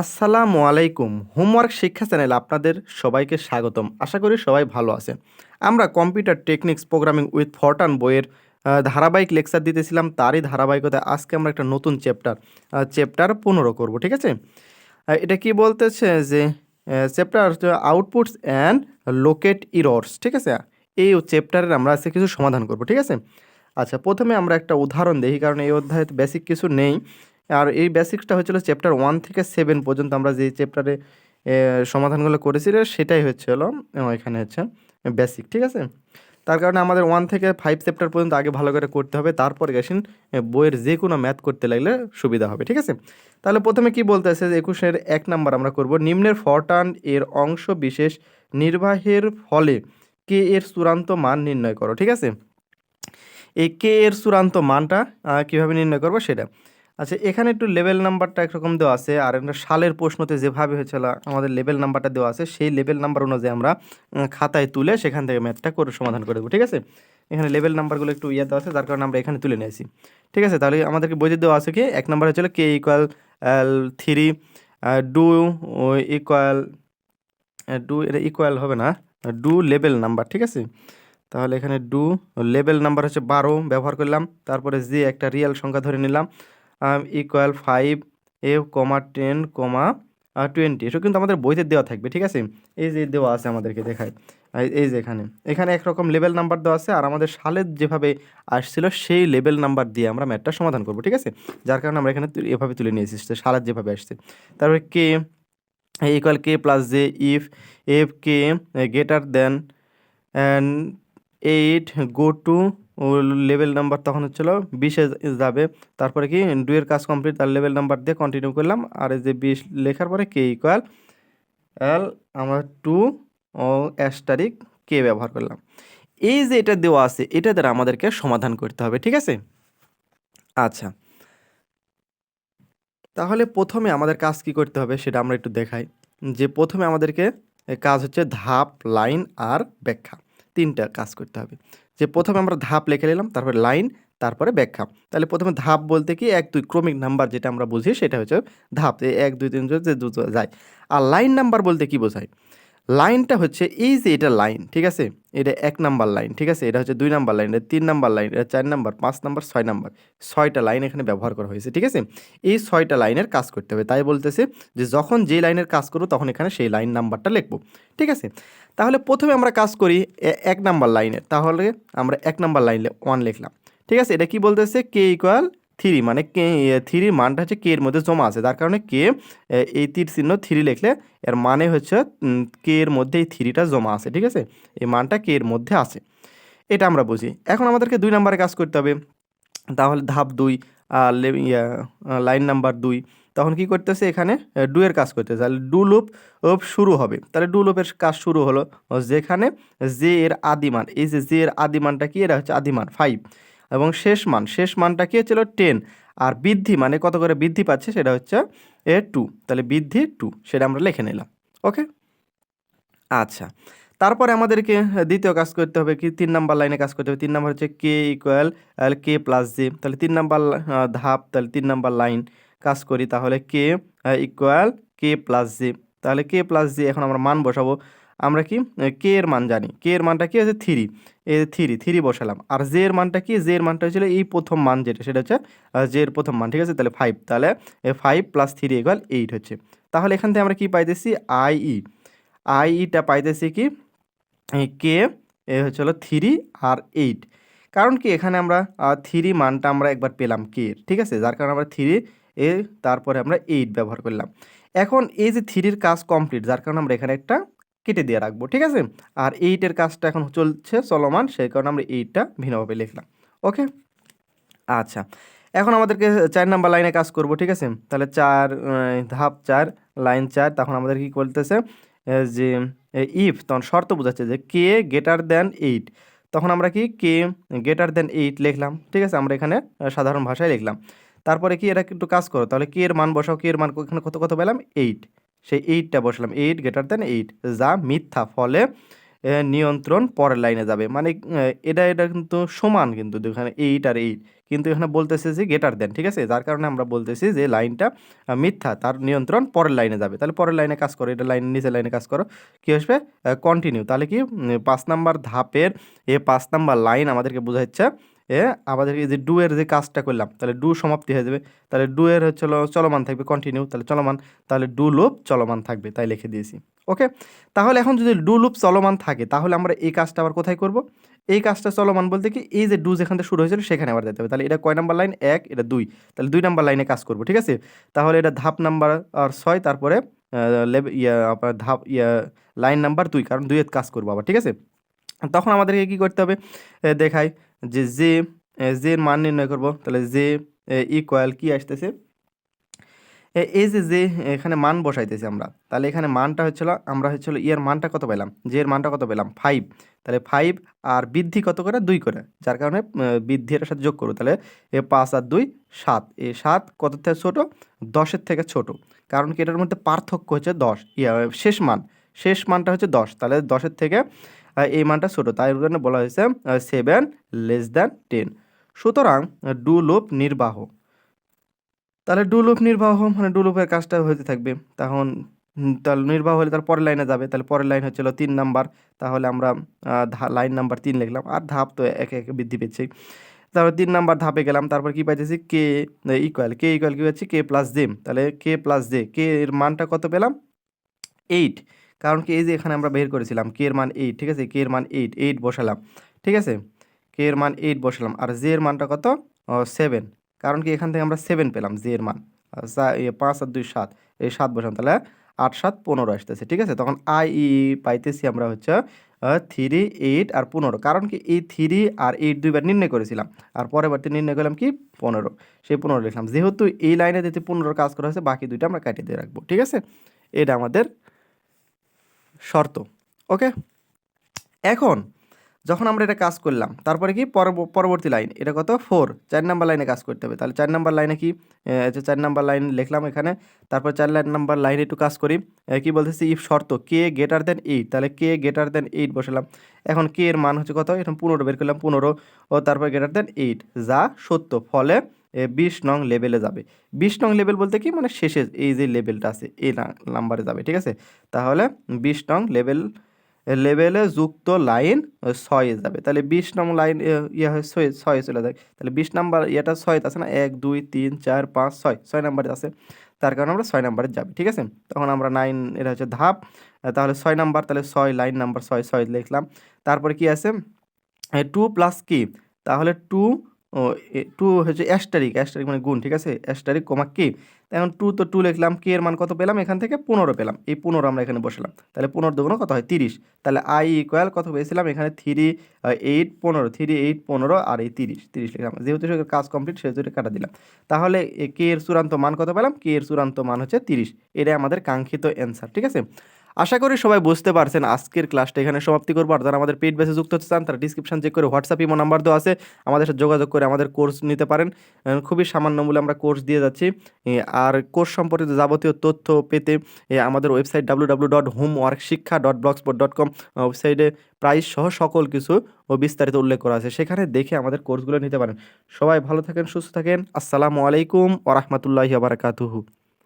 আসসালামু আলাইকুম। হোমওয়ার্ক শিক্ষা চ্যানেল আপনাদের সবাইকে স্বাগতম। আশা করি সবাই ভালো আছেন। আমরা computer techniques programming with FORTRAN বইয়ের ধারাবাহিক লেকচার দিতেছিলাম। তারই ধারাবাহিকতায় আজকে আমরা একটা নতুন চ্যাপ্টার চ্যাপ্টার পনেরো করব, ঠিক আছে? এটা কি বলতেছে যে chapter outputs and locate errors, ঠিক আছে? এই চ্যাপ্টারের আমরা আজকে কিছু সমাধান করব, ঠিক আছে? আচ্ছা প্রথমে আমরা একটা উদাহরণ দেখি, কারণ এই অধ্যায়ে বেসিক কিছু নেই। আর এই বেসিক্সটা হচ্ছিল চ্যাপ্টার ওয়ান থেকে সেভেন পর্যন্ত আমরা যে চ্যাপ্টারে সমাধানগুলো করেছি সেটাই হচ্ছিল এখানে হচ্ছে বেসিক ঠিক আছে? তার কারণে আমাদের ওয়ান থেকে ফাইভ চ্যাপ্টার পর্যন্ত আগে ভালো করে করতে হবে, তারপর গেছেন বইয়ের যে কোনো ম্যাথ করতে লাগলে সুবিধা হবে, ঠিক আছে? তাহলে প্রথমে কি বলতে আছে? একুশের এক নাম্বার আমরা করব, নিম্নের ফরটান এর অংশ বিশেষ নির্বাহের ফলে কে এর চূড়ান্ত মান নির্ণয় করো, ঠিক আছে? এই কে এর চূড়ান্ত মানটা কীভাবে নির্ণয় করব? সেটা আচ্ছা এখানে একটু লেভেল নাম্বারটা একরকম দেওয়া আছে, আর একটা সালের প্রশ্নতে যেভাবে হয়েছিল, আমাদের লেভেল নাম্বারটা দেওয়া আছে, সেই লেভেল নাম্বার অনুযায়ী আমরা খাতায় তুলে সেখান থেকে ম্যাথটা করে সমাধান করে দেবো, ঠিক আছে? এখানে লেভেল নাম্বারগুলো একটু ইয়ে দেওয়া আছে, যার কারণে আমরা এখানে তুলে নিয়েছি, ঠিক আছে? তাহলে আমাদেরকে বইতে দেওয়া আছে কি, এক নাম্বার হচ্ছিল K equal three do equal do এটা ইকুয়াল হবে না ডু লেভেল নাম্বার, ঠিক আছে? তাহলে এখানে ডু লেভেল নাম্বার হচ্ছে বারো, ব্যবহার করলাম, তারপরে যে একটা রিয়েল সংখ্যা ধরে নিলাম equal five A comma ten comma twenty এসব কিন্তু আমাদের বইতে দেওয়া থাকবে, ঠিক আছে? এই যে দেওয়া আছে আমাদেরকে দেখায় এই- যে এখানে। এখানে একরকম লেভেল নাম্বার দেওয়া আছে, আর আমাদের সালের যেভাবে আসছিল সেই লেভেল নাম্বার দিয়ে আমরা ম্যাটটা সমাধান করব, ঠিক আছে? যার কারণে আমরা এখানে এভাবে তুলে নিয়েছি সালের যেভাবে আসছে। তারপরে K equal K plus J if F K greater than eight go to level number তখন হচ্ছিল বিশে যাবে। তারপরে কি ডুয়ের কাজ কমপ্লিট, তার লেভেল নাম্বার দিয়ে কন্টিনিউ করলাম। আর এই যে বিশ লেখার পরে কে ইকুয়াল এল আমরা টু ও অ্যাস্টারিক কে ব্যবহার করলাম। এই যে এটা দেওয়া আছে, এটা দ্বারা আমাদেরকে সমাধান করতে হবে, ঠিক আছে? আচ্ছা। তাহলে প্রথমে আমাদের কাজ কি করতে হবে সেটা আমরা একটু দেখাই। যে প্রথমে আমাদেরকে কাজ হচ্ছে ধাপ, লাইন আর ব্যাখ্যা। তিনটা কাজ করতে হবে। যে প্রথমে আমরা ধাপ লিখে নিলাম, তারপরে লাইন তারপরে ব্যাখ্যা। তাহলে প্রথমে ধাপ বলতে কি? এক, দুই, ক্রমিক নাম্বার যেটা আমরা বুঝি সেটা হচ্ছে ধাপ। এক, দুই, তিন যে দুটো যায়। আর লাইন নাম্বার বলতে কি বোঝায়? লাইনটা হচ্ছে এই যে এটা লাইন, ঠিক আছে? এটা এক নাম্বার লাইন, ঠিক আছে? এটা হচ্ছে দুই নাম্বার লাইন, এটা তিন নাম্বার লাইন, এটা চার নাম্বার, পাঁচ নাম্বার, ছয় নাম্বার। ছয়টা লাইন এখানে ব্যবহার করা হয়েছে, ঠিক আছে? এই ছয়টা লাইনের কাজ করতে হবে। তাই বলতেছে যে যখন যে লাইনের কাজ করব তখন এখানে সেই লাইন নাম্বারটা লিখব, ঠিক আছে? তাহলে প্রথমে আমরা কাজ করি এক নাম্বার লাইনের, তাহলে আমরা এক নাম্বার লাইনে ওয়ান লিখলাম, ঠিক আছে? এটা কি বলতেছে? কে ইকুয়াল থ্রি মানে কে থ্রির মানটা হচ্ছে কে এর মধ্যে জমা আছে। যার কারণে কে এই তীর চিহ্ন থ্রি লিখলে এর মানে হচ্ছে কে এর মধ্যে এই থ্রিটা জমা আছে, ঠিক আছে? এই মানটা কে এর মধ্যে আছে। এটা আমরা বুঝি। এখন আমাদেরকে দুই নাম্বারে কাজ করতে হবে। তাহলে ধাপ দুই লাইন নাম্বার দুই। তখন কি করতেছে এখানে? ডুয়ের কাজ করতেছে। তাহলে ডু লুপ শুরু হবে। তাহলে ডু লুপের কাজ শুরু হলো। যেখানে জে এর আদিমান এই যে জে এর আদিমানটা কি? এটা হচ্ছে আদিমান ফাইভ এবং শেষ মান, শেষ মানটা কি হচ্ছিল টেন আর বৃদ্ধি মানে কত করে বৃদ্ধি পাচ্ছে সেটা হচ্ছে এ টু তাহলে বৃদ্ধি টু সেটা আমরা লিখে নিলাম ওকে আচ্ছা তারপরে আমাদেরকে দ্বিতীয় কাজ করতে হবে কি, তিন নাম্বার লাইনে কাজ করতে হবে, তিন নাম্বার হচ্ছে K equal K plus J তাহলে তিন নাম্বার ধাপ, তাহলে তিন নাম্বার লাইন কাজ করি, তাহলে K equal K plus J তাহলে কে প্লাস জে এখন আমরা মান বসাবো আমরা কি কে এর মান জানি। কে এর মানটা কি? হচ্ছে থ্রি এ থ্রি থ্রি বসালাম। আর জে এর মানটা কি? জে এর মানটা হচ্ছিল এই প্রথম মান যেটা, সেটা হচ্ছে জে এর প্রথম মান, ঠিক আছে? তাহলে ফাইভ তাহলে five plus three equal eight হচ্ছে। তাহলে এখান থেকে আমরা কি পাইতেছি? আই ই আই ইটা পাইতেছি কি? কে, এ হচ্ছে হলো থ্রি আর এইট কারণ কি? এখানে আমরা থ্রি মানটা আমরা একবার পেলাম কে ঠিক আছে? যার কারণে আমরা থ্রি এ, তারপরে আমরা এইট ব্যবহার করলাম। এখন এই যে থ্রির কাজ কমপ্লিট যার কারণে আমরা এখানে একটা কেটে দিয়ে রাখব, ঠিক আছে? আর এইটের কাজটা এখন চলছে চলমান, সেই কারণে আমরা এইটটা ভিন্নভাবে লিখলাম ওকে আচ্ছা এখন আমাদেরকে চার নাম্বার লাইনে কাজ করব, ঠিক আছে? তাহলে চার ধাপ চার, লাইন চার, তখন আমাদের কি করতেছে? যে ইফ তখন শর্ত বোঝাচ্ছে যে কে গ্রেটার দ্যান এইট তখন আমরা কি কে গ্রেটার দ্যান এইট লিখলাম, ঠিক আছে? আমরা এখানে সাধারণ ভাষায় লিখলাম, তারপরে কি এটা একটু কাজ করো, তাহলে কে এর মান বসাও কে এর মান এখানে কত কত পেলাম? এইট সেই এইটটা বসলাম। এইট গ্রেটার দেন এইট যা মিথ্যা ফলে নিয়ন্ত্রণ পরের লাইনে যাবে। মানে এটা এটা কিন্তু সমান কিন্তু এখানে এইট আর এইট কিন্তু এখানে বলতেছে যে গেটার দেন ঠিক আছে? যার কারণে আমরা বলতেছি যে লাইনটা মিথ্যা। তার নিয়ন্ত্রণ পরের লাইনে যাবে। তাহলে পরের লাইনে কাজ করো, এটা লাইন নিচের লাইনে কাজ করো। কী আসবে? কন্টিনিউ তাহলে কি পাঁচ নাম্বার ধাপের, এ পাঁচ নাম্বার লাইন আমাদেরকে বোঝাচ্ছে এ আমাদেরকে যে ডু এর যে কাজটা করলাম, তাহলে ডু সমাপ্তি হয়ে যাবে। তাহলে ডু এর হচ্ছে চলমান থাকবে কন্টিনিউ তাহলে চলমান, তাহলে ডু লুপ চলমান থাকবে, তাই লিখে দিয়েছি। ওকে? তাহলে এখন যদি ডু লুপ চলমান থাকে, তাহলে আমরা এই কাজটা আবার কোথায় করব? এই কাজটা চলমান বলতে কি, এই যে ডু যেখান থেকে শুরু হয়েছিল সেখানে আবার যেতে হবে। তাহলে এটা কয় নাম্বার লাইন? এক, এটা দুই। তাহলে দুই নাম্বার লাইনে কাজ করব, ঠিক আছে? তাহলে এটা ধাপ নাম্বার আর ছয়, তারপরে লেভ ইয়া, আপনার ধাপ, ইয়া, লাইন নাম্বার দুই, কারণ দুইয়ের কাজ করব আবার, ঠিক আছে? তখন আমাদেরকে কি করতে হবে? এ, দেখাই যে জে এ, জের মান নির্ণয় করব। তাহলে জে ইকুয়াল কি আসতেছে? এ- এই যে যে এখানে মান বসাইতেছি আমরা। তাহলে এখানে মানটা হচ্ছিল আমরা হচ্ছিল ইয়ের মানটা কত পেলাম? যে এর মানটা কত পেলাম? ফাইভ তাহলে ফাইভ আর বৃদ্ধি কত করে? দুই করে। যার কারণে বৃদ্ধি এটার সাথে যোগ করব। তাহলে এ পাঁচ আর দুই সাত। এই সাত কত থেকে ছোট? দশের থেকে ছোট। কারণ কি এটার মধ্যে পার্থক্য হচ্ছে দশ। ইয়া শেষ মান। শেষ মানটা হচ্ছে দশ। তাহলে দশের থেকে এই মানটা ছোট। তাই জন্য বলা হয়েছে সেভেন লেস দ্যান টেন সুতরাং ডু লুপ নির্বাহ। তাহলে ডু লুপ নির্বাহ মানে ডু লুপের কাজটা হতে থাকবে। তখন তাহলে নির্বাহ হলে তার পরের লাইনে যাবে। তাহলে পরের লাইন হচ্ছিল তিন নাম্বার তাহলে আমরা লাইন নাম্বার তিন লিখলাম। আর ধাপ তো একে, এক বৃদ্ধি পেয়েছে। তারপর তিন নাম্বার ধাপে গেলাম। তারপর কি পাইতেছি? কে ইকুয়াল কে ইকুয়াল কী হচ্ছে? কে প্লাস জে তাহলে কে প্লাস জে কে এর মানটা কত পেলাম? এইট কারণ কি এই যে এখানে আমরা বের করেছিলাম কে এর মান এইট ঠিক আছে? কে এর মান এইট এইট বসালাম, ঠিক আছে? কে এর মান এইট বসালাম, আর জে এর মানটা কত? সেভেন কারণ কি এখান থেকে আমরা সেভেন পেলাম জে এর মান। পাঁচ আর দুই সাত, এই সাত বসালাম, তাহলে আট, সাত, পনেরো আসতেছে, ঠিক আছে? তখন আই ই পাইতেছি আমরা হচ্ছে থ্রি এইট আর পনেরো, কারণ কি এই থ্রি আর এইট দুইবার নির্ণয় করেছিলাম, আর পরবর্তী নির্ণয় করলাম কি? পনেরো, সেই পনেরো লিখলাম। যেহেতু এই লাইনে যেহেতু পনেরোর কাজ করা হয়েছে, বাকি দুইটা আমরা কাটিয়ে দিয়ে রাখব, ঠিক আছে? এটা আমাদের শর্ত ওকে এখন যখন আমরা এটা কাজ করলাম, তারপরে কি? পরব- পরবর্তী লাইন, এটা কত? ফোর চার নাম্বার লাইনে কাজ করতে হবে। তাহলে চার নাম্বার লাইনে কি? যে চার নাম্বার লাইন লিখলাম এখানে, তারপর চার লাইন নাম্বার লাইনে একটু কাজ করি। কি বলতেছি? ইফ শর্ত কে গেটার দেন এইট তাহলে কে গেটার দেন এইট বসালাম। এখন কে এর মান হচ্ছে কত? এখন পনেরো, বের করলাম পনেরো। ও, তারপর গেটার দেন এইট যা সত্য। ফলে বিশ নং লেভেলে যাবে। বিশ নং লেভেল বলতে কি? মানে শেষে এই যে লেভেলটা আছে, এই নাম্বারে যাবে, ঠিক আছে? তাহলে বিশ নং লেভেল লেভেলে যুক্ত লাইন ছয়ে যাবে। তাহলে বিশ নং লাইন ইয়ে হয় ছয়, ছয়ে চলে যায়। তাহলে বিশ নাম্বার ইয়েটা ছয় আছে না? এক, দুই, তিন, চার, পাঁচ, ছয় ছয় নাম্বারে আছে। তার কারণে আমরা ছয় নাম্বারে যাবে, ঠিক আছে? তখন আমরা নাইন এটা হচ্ছে ধাপ। তাহলে ছয় নাম্বার, তাহলে ছয় লাইন নাম্বার ছয় ছয় লিখলাম। তারপরে কি আছে? টু প্লাস কি? তাহলে টু টু হচ্ছে অ্যাস্টারিক অ্যাস্টারিক মানে গুণ, ঠিক আছে? অ্যাস্টারিক কমা কি এখন টু তো টু লিখলাম কে এর মান কত পেলাম? এখান থেকে পনেরো পেলাম। এই পনেরো আমরা এখানে বসালাম। তাহলে পনেরো দুগুণ কত হয়? তিরিশ। তাহলে আই ইকুয়াল কত পেয়েছিলাম? এখানে থ্রি এইট পনেরো। থ্রি এইট পনেরো আর এই তিরিশ। তিরিশ লিখলাম। যেহেতু কাজ কমপ্লিট সেহেতু এটা কাটা দিলাম। তাহলে কে এর চূড়ান্ত মান কত পেলাম? কে এর চূড়ান্ত মান হচ্ছে তিরিশ। এটাই আমাদের কাঙ্ক্ষিত অ্যান্সার ঠিক আছে? আশা করি সবাই বুঝতে পারছেন আজকের ক্লাসটা এখানে সমাপ্তি করব। আর যারা আমাদের পেড বেসে যুক্ত হতে চান, তারা ডিসক্রিপশন চেক করে হোয়াটসঅ্যাপ ইমো নাম্বার দেওয়া আছে। আমাদের সাথে যোগাযোগ করে আমাদের কোর্স নিতে পারেন। খুবই সামান্য মূল্যে আমরা কোর্স দিয়ে যাচ্ছি। আর কোর্স সম্পর্কিত যাবতীয় তথ্য পেতে আমাদের website W W dot homework Shiksha dot blogspot dot com ওয়েবসাইটে প্রাইস সহ সকল কিছু ও বিস্তারিত উল্লেখ করা আছে। সেখানে দেখে আমাদের কোর্সগুলো নিতে পারেন। সবাই ভালো থাকেন, সুস্থ থাকেন। আসসালামু আলাইকুম ওরহমতুল্লাহি বারাকাতুহু।